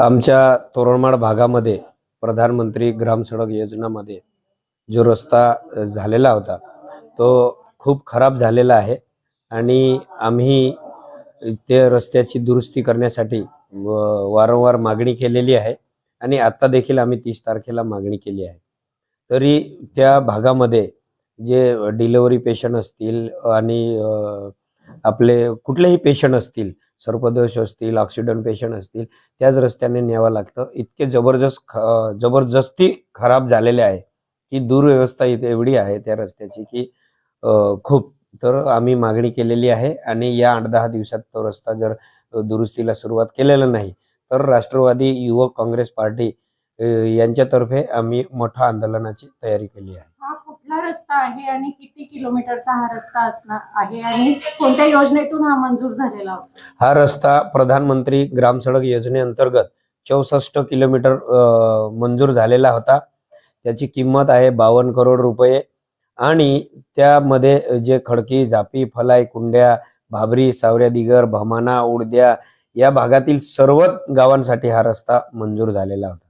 आमच्या तोरणमाळ भागामध्ये प्रधानमंत्री ग्राम सडक योजनामध्ये जो रस्ता झालेला होता तो खूप खराब झालेला आहे आणि आम्ही ते रस्त्याची दुरुस्ती करण्यासाठी व- वारंवार मागणी केलेली आहे आणि आत्ता देखील आम्ही तीस तारखेला मागणी केली आहे. तरी त्या भागामध्ये जे डिलेवरी पेशंट असतील आणि आपले कुठलेही पेशंट असतील सर्पदोष असतील ऑक्सिडंट पेशंट असतील त्याच रस्त्याने न्यावं लागतं. इतके जबरदस्त ख- जबरदस्ती खराब झालेले आहे. की दुर्व्यवस्था इथे एवढी आहे त्या रस्त्याची की खूप. तर आम्ही मागणी केलेली आहे आणि या आठ दहा दिवसात तो रस्ता जर दुरुस्तीला सुरुवात केलेला नाही तर राष्ट्रवादी युवक काँग्रेस पार्टी यांच्यातर्फे आम्ही मोठ्या आंदोलनाची तयारी केली आहे. कुठला रस्ता आहे आणि किती किलोमीटरचा हा रस्ता असणार आहे आणि कोणत्या योजनेतून हा मंजूर झालेला होता? हा रस्ता प्रधानमंत्री ग्राम सडक योजनेअंतर्गत चौसष्ट किलोमीटर मंजूर झालेला होता. त्याची किंमत आहे बावन्न करोड रुपये आणि त्यामध्ये जे खडकी झापी फलाई कुंड्या भाबरी सावऱ्या दिगर भमाना उडद्या या भागातील सर्व गावांसाठी हा रस्ता मंजूर झालेला होता.